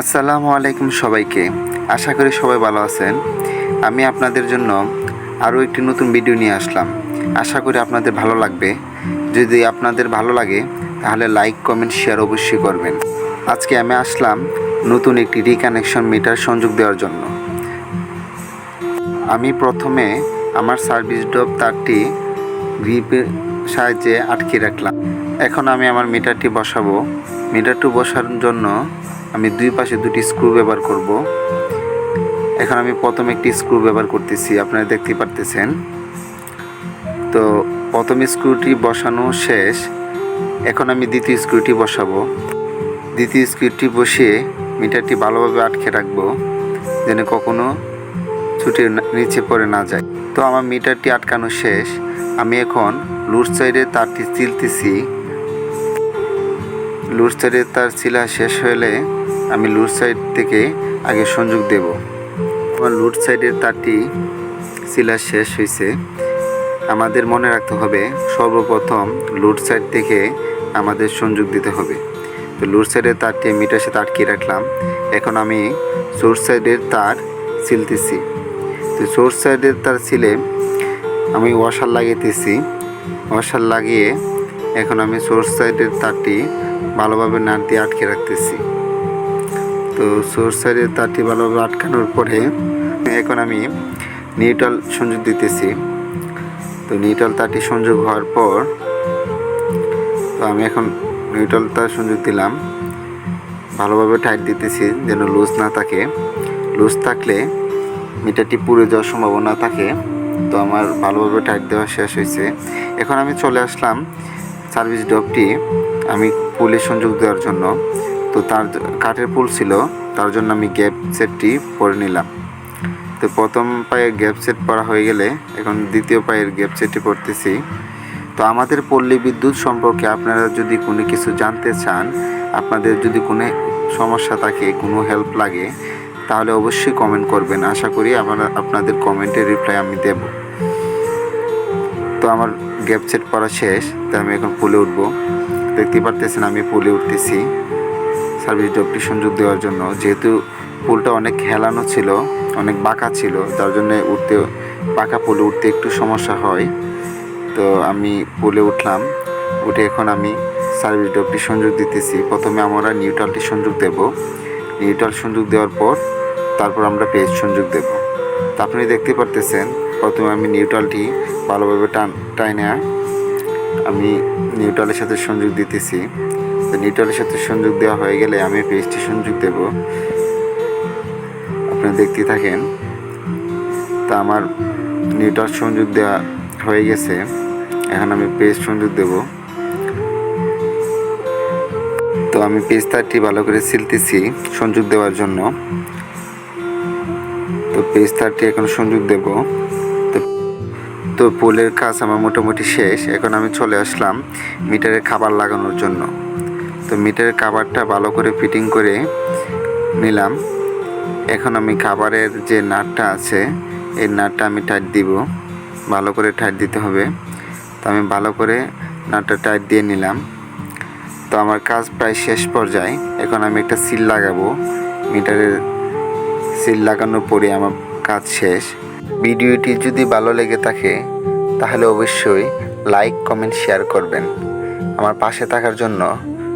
আসসালামু আলাইকুম সবাইকে। আশা করি সবাই ভালো আছেন। আমি আপনাদের জন্য আরও একটি নতুন ভিডিও নিয়ে আসলাম। আশা করি আপনাদের ভালো লাগবে। যদি আপনাদের ভালো লাগে, তাহলে লাইক, কমেন্ট, শেয়ার অবশ্যই করবেন। আজকে আমি আসলাম নতুন একটি রিকানেকশন মিটার সংযোগ দেওয়ার জন্য। আমি প্রথমে আমার সার্ভিস ড্রপ তারটি গ্রিপের সাহায্যে আটকে রাখলাম। এখন আমি আমার মিটারটি বসাবো। মিটারটি বসার জন্য আমি দুই পাশে দুটি স্ক্রু ব্যবহার করব। এখন আমি প্রথম একটি স্ক্রু ব্যবহার করতেছি, আপনারা দেখতে পারতেছেন। তো প্রথম স্ক্রুটি বসানো শেষ, এখন আমি দ্বিতীয় স্ক্রুটি বসাবো। দ্বিতীয় স্ক্রুটি বসিয়ে মিটারটি ভালোভাবে আটকে রাখব, যেন কখনো ছুটে না- নিচে পড়ে না যায়। তো আমার মিটারটি আটকানো শেষ, আমি এখন লুট সাইডে তারটি চিলতেছি লুট সাইডের তার চিলা শেষ হলে আমি লুট সাইড থেকে আগে সংযোগ দেব। আমার লুট সাইডের তারটি চিলা শেষ হয়েছে আমাদের মনে রাখতে হবে, সর্বপ্রথম লুট সাইড থেকে আমাদের সংযোগ দিতে হবে। তো লুট সাইডের তারটি মিটার সাথে আটকে রাখলাম। এখন আমি সোর্স সাইডের তার সিলতেছি তো সোর্স সাইডের তার ছিলে আমি ওয়াশার লাগিয়েতেছি। ওয়াশার লাগিয়ে এখন আমি সোর্স সাইডের তারটি ভালোভাবে নাট দিয়ে আটকে রাখতেছি। তো সোর্স সাইডের তারটি ভালোভাবে আটকানোর পরে এখন আমি নিউট্রাল সংযোগ দিতেছি। তো নিউট্রাল তারটি সংযোগ হওয়ার পর তো আমি এখন নিউট্রাল তার সংযোগ দিলাম। ভালোভাবে টাইট দিতেছি যেন লুজ না থাকে। লুজ থাকলে মিটারটি পুড়ে যাওয়ার সম্ভাবনা থাকে। তো আমার ভালোভাবে টাইট দেওয়া শেষ হয়েছে। এখন আমি চলে আসলাম সার্ভিস ডবটি আমি পুলে সংযোগ দেওয়ার জন্য। তো তার কাঠের পুল ছিল, তার জন্য আমি গ্যাপ সেটটি পরে নিলাম। তো প্রথম পায়ের গ্যাপ সেট পরা হয়ে গেলে, এখন দ্বিতীয় পায়ের গ্যাপ সেটটি পড়তেছি তো আমাদের পল্লী বিদ্যুৎ সম্পর্কে আপনারা যদি কোনো কিছু জানতে চান, আপনাদের যদি কোনো সমস্যা থাকে, কোনো হেল্প লাগে, তাহলে অবশ্যই কমেন্ট করবেন। আশা করি আপনারা আপনাদের কমেন্টের রিপ্লাই আমি দেব। তো আমার গ্যাপ সেট পরা শেষ তো আমি এখন পুলে উঠবো। দেখতে পারতেছেন আমি পুলে উঠতেছি। সার্ভিস ডবটি সংযোগ দেওয়ার জন্য। যেহেতু পুলটা অনেক হেলানো ছিল, অনেক বাঁকা ছিল যার জন্য উঠতে বাঁকা পুলে উঠতে একটু সমস্যা হয়। তো আমি পুলে উঠলাম। উঠে এখন আমি সার্ভিস ডবটি সংযোগ দিতেছি। প্রথমে আমরা নিউট্রালটি সংযোগ দেব। নিউট্রাল সংযোগ দেওয়ার পর তারপর আমরা পেজ সংযোগ দেব। তা আপনি দেখতে পারতেছেন, প্রথমে আমি নিউট্রালটি ভালোভাবে টান, টাইনা আমি নিউট্রালের সাথে সংযোগ দিতেছি। তো নিউট্রালের সাথে সংযোগ দেওয়া হয়ে গেলে আমি পেজটি সংযোগ দেব। আপনারা দেখতে থাকেন, তা আমার নিউট্রাল সংযোগ দেওয়া হয়ে গেছে। এখন আমি পেজ সংযোগ দেব। তো আমি পেজ তারটি ভালো করে সিলতেছি সংযোগ দেওয়ার জন্য। তো পেজ তারটি এখন সংযোগ দেব। তো পোলের কাজ আমার মোটামুটি শেষ। এখন আমি চলে আসলাম মিটারের খাবার লাগানোর জন্য। তো মিটারের খাবারটা ভালো করে ফিটিং করে নিলাম। এখন আমি খাবারের যে নাটটা আছে, এই নাটটা আমি টাইট দিব। ভালো করে টাইট দিতে হবে। তো আমি ভালো করে নাটটা টাইট দিয়ে নিলাম। তো আমার কাজ প্রায় শেষ পর্যায়ে। এখন আমি একটা সিল লাগাবো। মিটারের সিল লাগানোর পরে আমার কাজ শেষ। ভিডিওটি যদি ভালো লেগে থাকে, তাহলে অবশ্যই লাইক কমেন্ট শেয়ার করবেন। আমার পাশে থাকার জন্য